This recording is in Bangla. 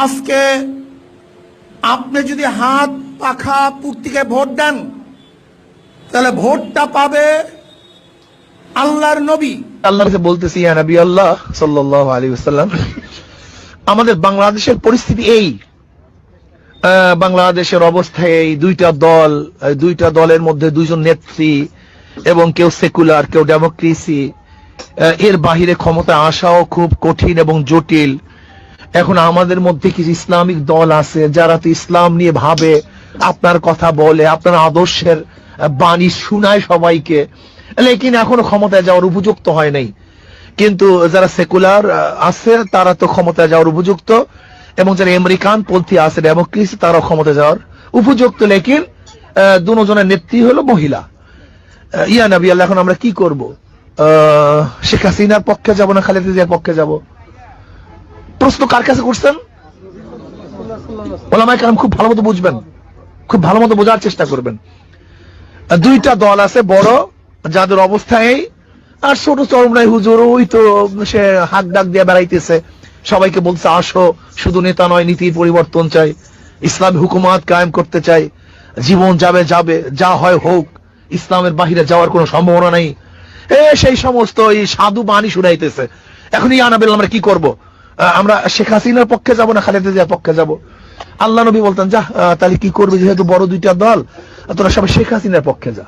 আজকে আপনি যদি হাত পাখা পুর্তিকে ভোট দেন, তাহলে ভোটটা পাবে আল্লাহর নবী। আল্লাহর কাছে বলতেছি নবী আল্লাহ সাল্লাল্লাহু আলাইহি ওয়াসাল্লাম, আমাদের বাংলাদেশের পরিস্থিতি এই। বাংলাদেশের অবস্থা এই, দুইটা দল দুইটা দলের মধ্যে দুইজন নেত্রী এবং কেউ সেকুলার, কেউ ডেমোক্রেসি। এর বাহিরে ক্ষমতা আসাও খুব কঠিন এবং জটিল। এখন আমাদের মধ্যে কিছু ইসলামিক দল আছে যারা তো ইসলাম নিয়ে ভাবে আপনার কথা বলে আপনার আদর্শের বাণী শোনায় সবাইকে। লেকিন এখনও ক্ষমতায় যাওয়ার উপযুক্ত হয় নাই। কিন্তু যারা সেকুলার আছে তারা তো ক্ষমতায় যাওয়ার উপযুক্ত। এবং যারা আমেরিকান পন্থী আছে ডেমোক্রেসি তারাও ক্ষমতা যাওয়ার উপযুক্ত। লেকিন দুজনের নেত্রী হলো মহিলা। ইয়া নবী আল্লাহ এখন আমরা কি করব? আহ, শেখ হাসিনার পক্ষে যাব না খালেদা জিয়ার পক্ষে যাব? প্রশ্ন কার কাছে করছেন? ওলামাই কালাম খুব ভালো মতো বুঝবেন। খুব ভালো মতো বোঝার চেষ্টা করবেন। দুইটা দল আছে, বড়, যাদের অবস্থা এই, আর ছোট চরমরাই হুজুর, ওই তো সে হাত ডাক দিয়ে বেড়াইতেছে। সবাইকে বলছে, আসো, শুধু নেতা নয় নীতির পরিবর্তন চাই, ইসলামী হুকুমাত কায়েম করতে চাই, জীবন যাবে যাবে, যা হয় হোক, ইসলামের বাহিরে যাওয়ার কোনো সম্ভাবনা নেই। এ, সেই সমস্ত এই সাধু বাণী শুনাইতেছে। এখন এই আনাবেল আমরা কি করব? আমরা শেখ হাসিনার পক্ষে যাব না খালেদা জিয়ার পক্ষে যাব? আল্লাহ নবী বলতেন যা তাহলে কি করবে? যেহেতু বড় দুইটা দল, তোরা সবাই শেখ হাসিনার পক্ষে যা।